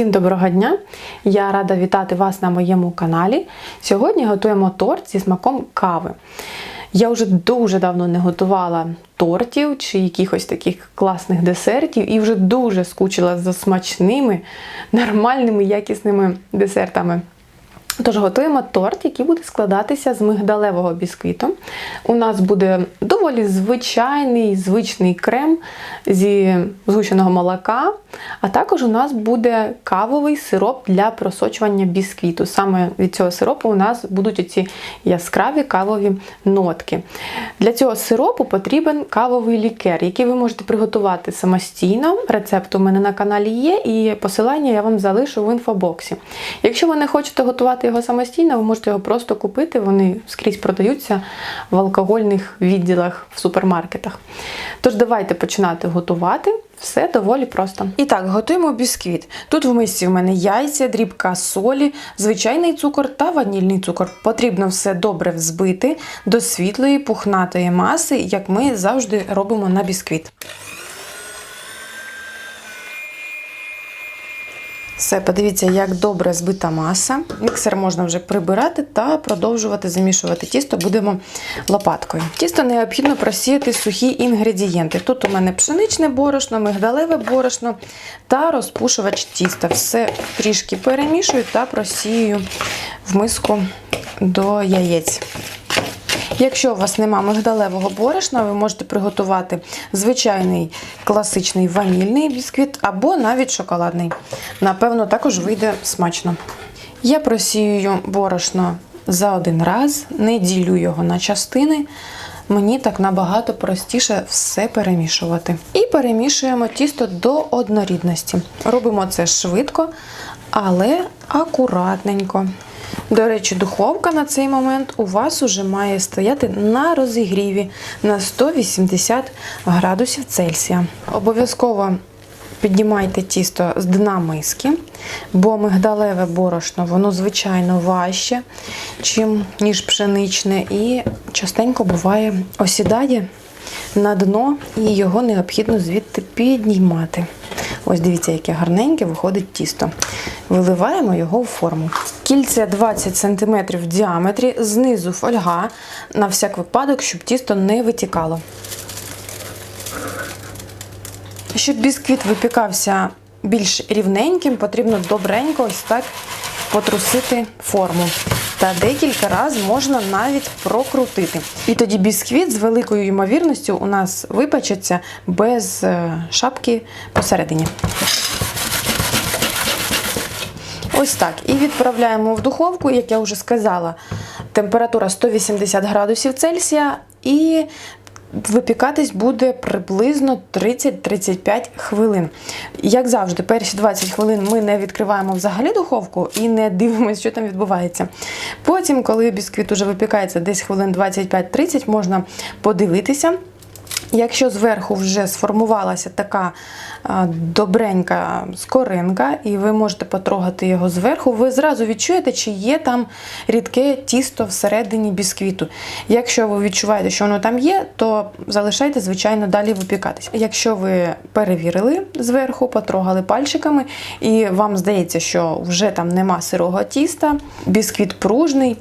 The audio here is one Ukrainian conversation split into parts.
Всім доброго дня! Я рада вітати вас на моєму каналі. Сьогодні готуємо торт зі смаком кави. Я вже дуже давно не готувала тортів чи якихось таких класних десертів і вже дуже скучила за смачними, нормальними, якісними десертами. Тож готуємо торт, який буде складатися з мигдалевого бісквіту. У нас буде доволі звичайний, звичний крем зі згущеного молока, а також у нас буде кавовий сироп для просочування бісквіту. Саме від цього сиропу у нас будуть оці яскраві кавові нотки. Для цього сиропу потрібен кавовий лікер, який ви можете приготувати самостійно. Рецепт у мене на каналі є, і посилання я вам залишу в інфобоксі. Якщо ви не хочете готувати його самостійно, ви можете його просто купити. Вони скрізь продаються в алкогольних відділах в супермаркетах. Тож давайте починати готувати. Все доволі просто. І так, готуємо бісквіт. Тут в мисці в мене яйця, дрібка солі, звичайний цукор та ванільний цукор. Потрібно все добре взбити до світлої пухнатої маси, як ми завжди робимо на бісквіт. Все, подивіться, як добре збита маса. Міксер можна вже прибирати та продовжувати замішувати тісто будемо лопаткою. Тісто необхідно просіяти сухі інгредієнти. Тут у мене пшеничне борошно, мигдалеве борошно та розпушувач тіста. Все трішки перемішую та просію в миску до яєць. Якщо у вас нема мигдалевого борошна, ви можете приготувати звичайний класичний ванільний бісквіт або навіть шоколадний. Напевно, також вийде смачно. Я просію борошно за один раз, не ділю його на частини. Мені так набагато простіше все перемішувати. І перемішуємо тісто до однорідності. Робимо це швидко, але акуратненько. До речі, духовка на цей момент у вас уже має стояти на розігріві на 180 градусів Цельсія. Обов'язково піднімайте тісто з дна миски, бо мигдалеве борошно, воно звичайно важче, ніж пшеничне, і частенько буває осідає на дно, і його необхідно звідти піднімати. Ось дивіться, яке гарненьке виходить тісто. Виливаємо його в форму. Кільця 20 см в діаметрі, знизу фольга на всяк випадок, щоб тісто не витікало. Щоб бісквіт випікався більш рівненьким, потрібно добренько ось так потрусити форму. Та декілька разів можна навіть прокрутити. І тоді бісквіт з великою ймовірністю у нас випечеться без е, шапки посередині. Ось так. І відправляємо в духовку, як я вже сказала, температура 180 градусів Цельсія і випікатись буде приблизно 30-35 хвилин. Як завжди, перші 20 хвилин ми не відкриваємо взагалі духовку і не дивимося, що там відбувається. Потім, коли бісквіт уже випікається десь хвилин 25-30, можна подивитися. Якщо зверху вже сформувалася така добренька скоринка, і ви можете потрогати його зверху, ви зразу відчуєте, чи є там рідке тісто всередині бісквіту. Якщо ви відчуваєте, що воно там є, то залишайте, звичайно, далі випікатись. Якщо ви перевірили зверху, потрогали пальчиками, і вам здається, що вже там нема сирого тіста, бісквіт пружний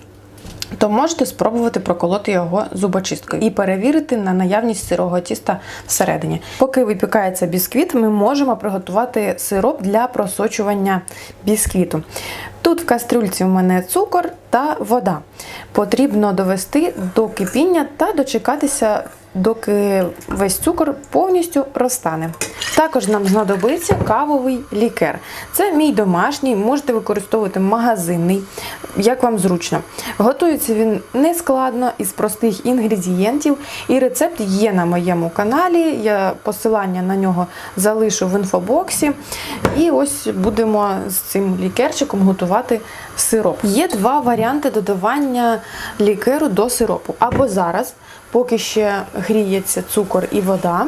то можете спробувати проколоти його зубочисткою і перевірити на наявність сирого тіста всередині. Поки випікається бісквіт, ми можемо приготувати сироп для просочування бісквіту. Тут в кастрюльці у мене цукор та вода. Потрібно довести до кипіння та дочекатися, доки весь цукор повністю розтане. Також нам знадобиться кавовий лікер. Це мій домашній, можете використовувати магазинний, як вам зручно. Готується він нескладно із простих інгредієнтів, і рецепт є на моєму каналі. Я посилання на нього залишу в інфобоксі. І ось будемо з цим лікерчиком готувати сироп. Є два варіанти додавання лікеру до сиропу. Або зараз, поки ще гріється цукор і вода,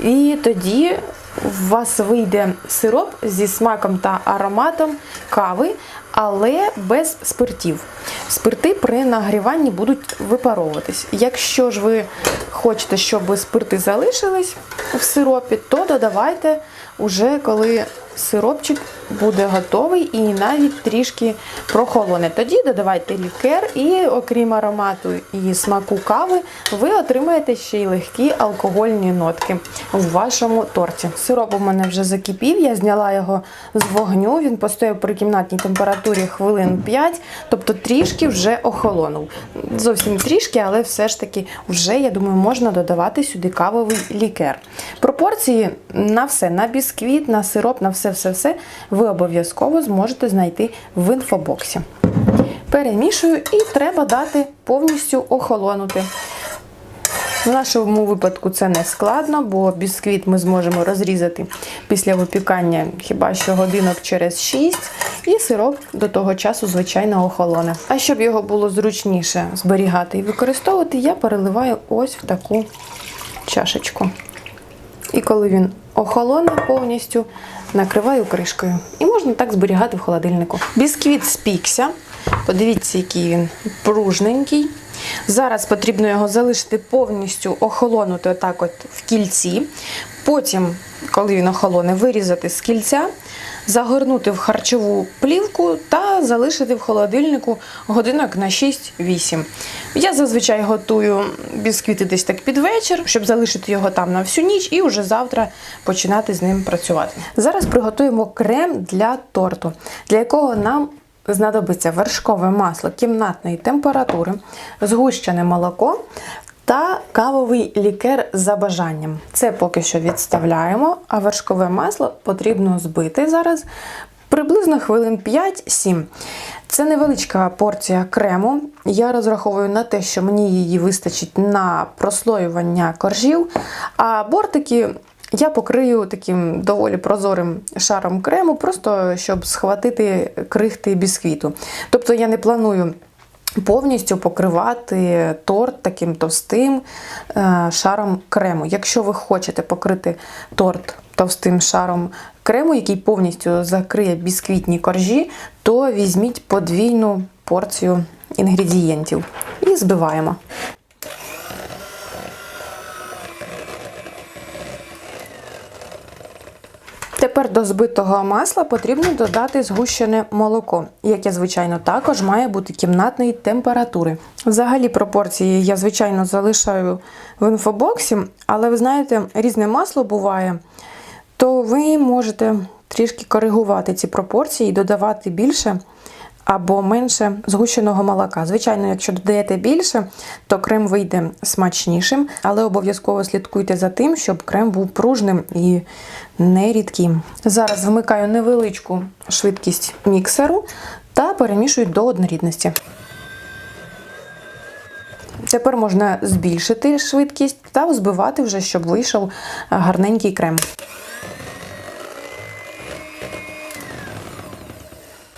і тоді у вас вийде сироп зі смаком та ароматом кави, але без спиртів. Спирти при нагріванні будуть випаровуватись. Якщо ж ви хочете, щоб спирти залишились в сиропі, то додавайте уже коли сиропчик буде готовий і навіть трішки прохолоне. Тоді додавайте лікер, і окрім аромату і смаку кави, ви отримаєте ще й легкі алкогольні нотки у вашому торті. Сироп у мене вже закипів, я зняла його з вогню. Він постояв при кімнатній температурі хвилин 5, тобто трішки вже охолонув. Зовсім трішки, але все ж таки вже, я думаю, можна додавати сюди кавовий лікер. Пропорції на все, на бісквіт, на сироп, на все-все-все ви обов'язково зможете знайти в інфобоксі. Перемішую і треба дати повністю охолонути. В нашому випадку це не складно, бо бісквіт ми зможемо розрізати після випікання хіба що годинок через 6, і сироп до того часу, звичайно, охолоне. А щоб його було зручніше зберігати і використовувати, я переливаю ось в таку чашечку. І коли він охолоне повністю, накриваю кришкою. І можна так зберігати в холодильнику. Бісквіт спікся. Подивіться, який він пружненький. Зараз потрібно його залишити повністю охолонути отак от в кільці. Потім, коли він охолоне, вирізати з кільця, загорнути в харчову плівку та залишити в холодильнику годинок на 6-8. Я зазвичай готую бісквіти десь так під вечір, щоб залишити його там на всю ніч і вже завтра починати з ним працювати. Зараз приготуємо крем для торту, для якого нам знадобиться вершкове масло кімнатної температури, згущене молоко та кавовий лікер за бажанням. Це поки що відставляємо, а вершкове масло потрібно збити зараз приблизно хвилин 5-7. Це невеличка порція крему. Я розраховую на те, що мені її вистачить на прослоювання коржів, а бортики я покрию таким доволі прозорим шаром крему, просто щоб схватити крихти бісквіту. Тобто я не планую повністю покривати торт таким товстим е, шаром крему. Якщо ви хочете покрити торт товстим шаром крему, який повністю закриє бісквітні коржі, то візьміть подвійну порцію інгредієнтів і збиваємо. Тепер до збитого масла потрібно додати згущене молоко, яке, звичайно, також має бути кімнатної температури. Взагалі, пропорції я, звичайно, залишаю в інфобоксі, але ви знаєте, різне масло буває, то ви можете трішки коригувати ці пропорції і додавати більше або менше згущеного молока. Звичайно, якщо додаєте більше, то крем вийде смачнішим, але обов'язково слідкуйте за тим, щоб крем був пружним і не рідким. Зараз вмикаю невеличку швидкість міксеру та перемішую до однорідності. Тепер можна збільшити швидкість та взбивати вже, щоб вийшов гарненький крем.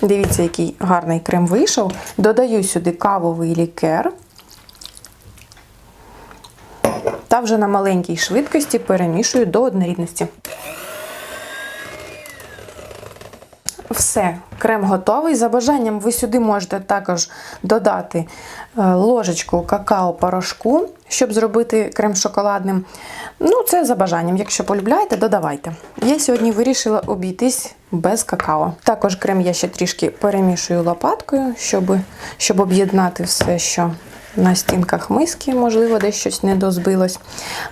Дивіться, який гарний крем вийшов. Додаю сюди кавовий лікер. Та вже на маленькій швидкості перемішую до однорідності. Все, крем готовий. За бажанням ви сюди можете також додати е, ложечку какао-порошку, щоб зробити крем шоколадним. Ну, це за бажанням. Якщо полюбляєте, додавайте. Я сьогодні вирішила обійтись без какао. Також крем я ще трішки перемішую лопаткою, щоб, щоб об'єднати все, що на стінках миски, можливо, десь щось не дозбилось.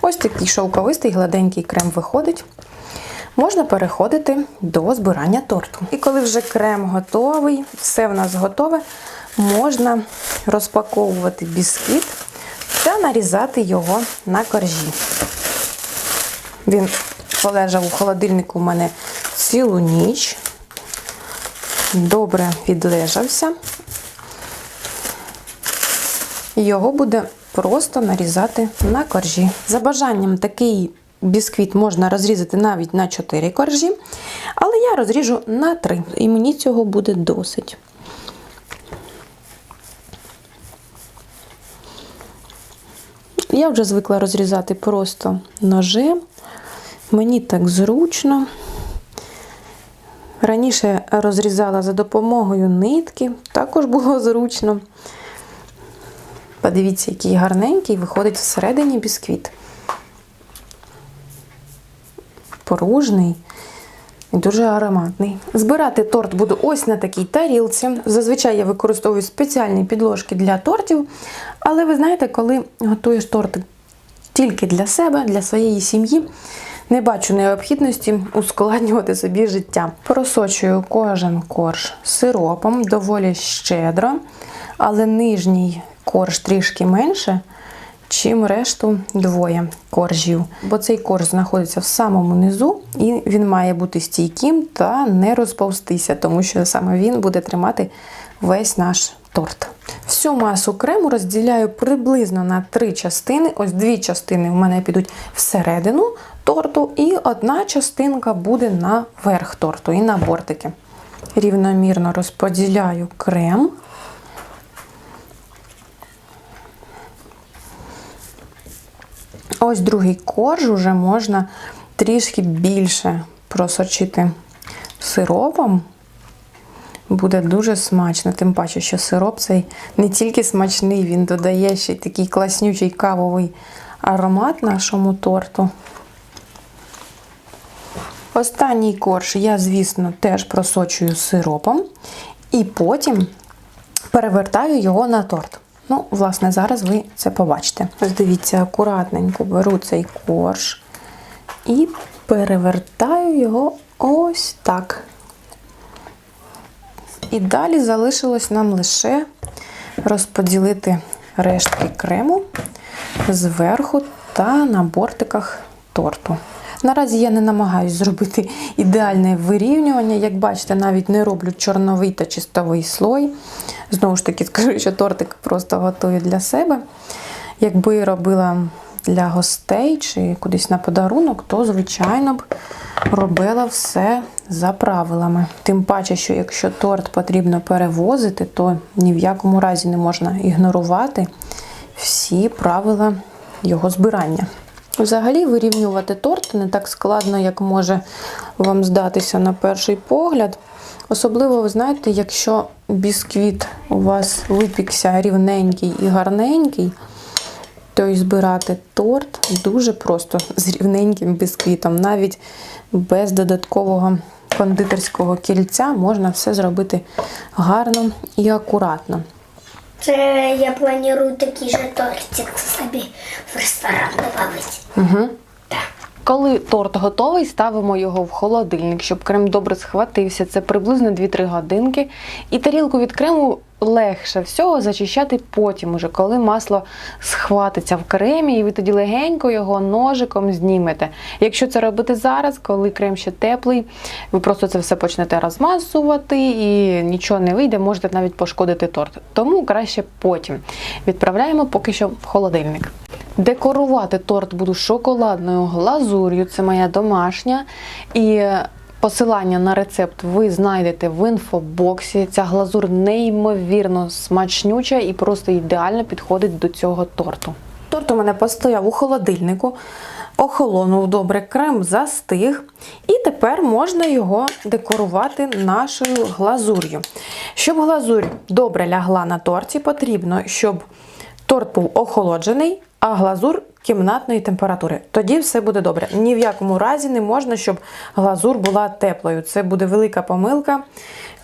Ось такий шовковистий гладенький крем виходить. Можна переходити до збирання торту. І коли вже крем готовий, все в нас готове, можна розпаковувати бісквіт та нарізати його на коржі. Він полежав у холодильнику у мене цілу ніч, добре відлежався. Його буде просто нарізати на коржі. За бажанням такий бісквіт можна розрізати навіть на 4 коржі, але я розріжу на 3, і мені цього буде досить. Я вже звикла розрізати просто ножем. Мені так зручно. Раніше розрізала за допомогою нитки, також було зручно. Подивіться, який гарненький виходить всередині бісквіт. Поружний і дуже ароматний. Збирати торт буду ось на такій тарілці. Зазвичай я використовую спеціальні підложки для тортів. Але ви знаєте, коли готуєш торт тільки для себе, для своєї сім'ї, не бачу необхідності ускладнювати собі життя. Просочую кожен корж сиропом доволі щедро, але нижній корж трішки менше, чим решту двоє коржів. Бо цей корж знаходиться в самому низу, і він має бути стійким та не розповстися, тому що саме він буде тримати весь наш торт. Всю масу крему розділяю приблизно на три частини. Ось дві частини в мене підуть всередину торту, і одна частинка буде на верх торту і на бортики. Рівномірно розподіляю крем. Ось другий корж уже можна трішки більше просочити сиропом. Буде дуже смачно, тим паче, що сироп цей не тільки смачний, він додає ще й такий класнючий кавовий аромат нашому торту. Останній корж я, звісно, теж просочую сиропом і потім перевертаю його на торт. Ну, власне, зараз ви це побачите. Ось дивіться, акуратненько беру цей корж і перевертаю його ось так. І далі залишилось нам лише розподілити рештки крему зверху та на бортиках торту. Наразі я не намагаюся зробити ідеальне вирівнювання. Як бачите, навіть не роблю чорновий та чистовий слой. Знову ж таки, скажу, що тортик просто готую для себе. Якби робила для гостей чи кудись на подарунок, то, звичайно б, робила все за правилами. Тим паче, що якщо торт потрібно перевозити, то ні в якому разі не можна ігнорувати всі правила його збирання. Взагалі вирівнювати торт не так складно, як може вам здатися на перший погляд. Особливо, ви знаєте, якщо бісквіт у вас випікся рівненький і гарненький, то й збирати торт дуже просто з рівненьким бісквітом. Навіть без додаткового кондитерського кільця можна все зробити гарно і акуратно. Це я планую такий же тортик собі в ресторан додати. Угу. Коли торт готовий, ставимо його в холодильник, щоб крем добре схватився. Це приблизно 2-3 годинки. І тарілку від крему легше всього зачищати потім, уже коли масло схватиться в кремі, і ви тоді легенько його ножиком знімете. Якщо це робити зараз, коли крем ще теплий, ви просто це все почнете розмазувати і нічого не вийде, можете навіть пошкодити торт. Тому краще потім. Відправляємо поки що в холодильник. Декорувати торт буду шоколадною глазур'ю, це моя домашня. І посилання на рецепт ви знайдете в інфобоксі. Ця глазур неймовірно смачнюча і просто ідеально підходить до цього торту. Торт у мене постояв у холодильнику, охолонув добре, крем застиг, і тепер можна його декорувати нашою глазур'ю. Щоб глазурь добре лягла на торті, потрібно, щоб торт був охолоджений, а глазур кімнатної температури. Тоді все буде добре. Ні в якому разі не можна, щоб глазур була теплою. Це буде велика помилка.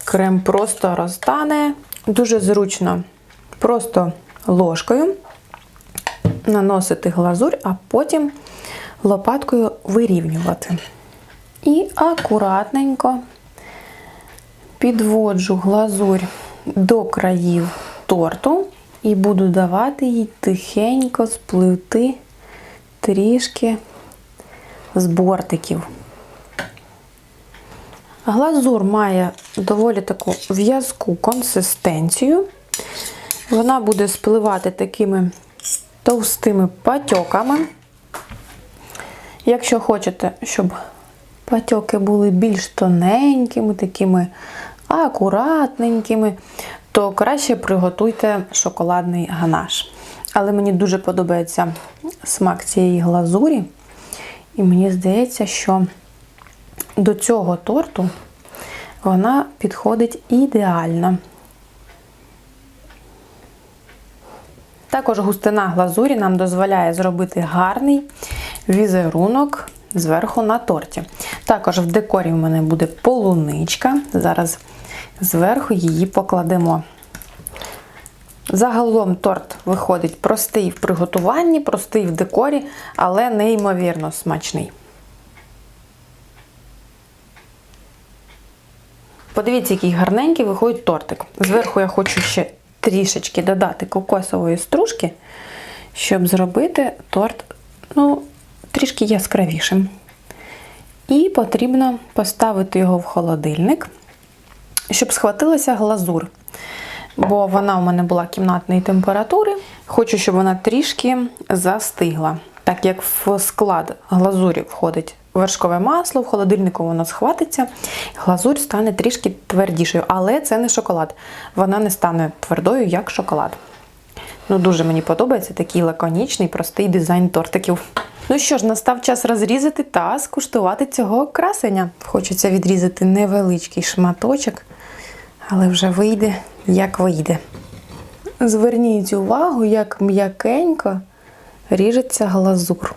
Крем просто розтане. Дуже зручно. Просто ложкою наносити глазурь, а потім лопаткою вирівнювати. І акуратненько підводжу глазурь до країв торту і буду давати їй тихенько спливти трішки з бортиків. Глазур має доволі таку в'язку консистенцію. Вона буде спливати такими товстими патьоками. Якщо хочете, щоб патьоки були більш тоненькими, такими акуратненькими, то краще приготуйте шоколадний ганаш. Але мені дуже подобається смак цієї глазурі. І мені здається, що до цього торту вона підходить ідеально. Також густина глазурі нам дозволяє зробити гарний візерунок зверху на торті. Також в декорі в мене буде полуничка. Зараз зверху її покладемо. Загалом торт виходить простий в приготуванні, простий в декорі, але неймовірно смачний. Подивіться, який гарненький виходить тортик. Зверху я хочу ще трішечки додати кокосової стружки, щоб зробити торт ну, трішки яскравішим. І потрібно поставити його в холодильник, щоб схватилася глазур. Бо вона у мене була кімнатної температури. Хочу, щоб вона трішки застигла. Так як в склад глазурі входить вершкове масло, в холодильнику воно схватиться, глазурь стане трішки твердішою. Але це не шоколад. Вона не стане твердою, як шоколад. Ну, дуже мені подобається такий лаконічний, простий дизайн тортиків. Ну що ж, настав час розрізати та скуштувати цього красення. Хочеться відрізати невеличкий шматочок, але вже вийде, як вийде. Зверніть увагу, як м'якенько ріжеться глазур.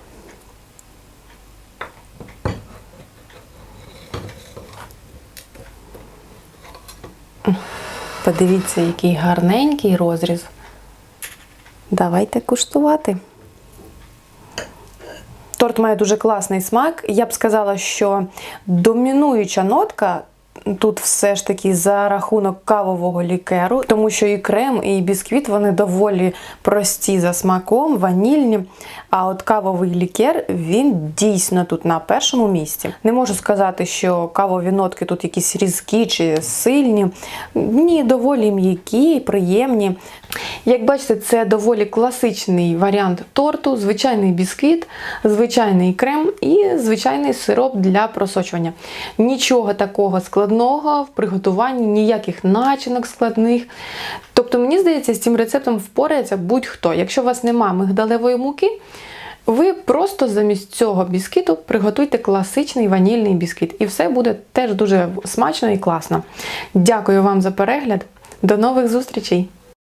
Подивіться, який гарненький розріз. Давайте куштувати. Торт має дуже класний смак. Я б сказала, що домінуюча нотка тут все ж таки за рахунок кавового лікеру, тому що і крем, і бісквіт вони доволі прості за смаком, ванільні. А от кавовий лікер він дійсно тут на першому місці. Не можу сказати, що кавові нотки тут якісь різкі чи сильні. Ні, доволі м'які, приємні. Як бачите, це доволі класичний варіант торту, звичайний бісквіт, звичайний крем і звичайний сироп для просочування. Нічого такого складного в приготуванні, ніяких начинок складних. Тобто, мені здається, з цим рецептом впорається будь-хто. Якщо у вас немає мигдалевої муки, ви просто замість цього біскіту приготуйте класичний ванільний біскіт. І все буде теж дуже смачно і класно. Дякую вам за перегляд. До нових зустрічей!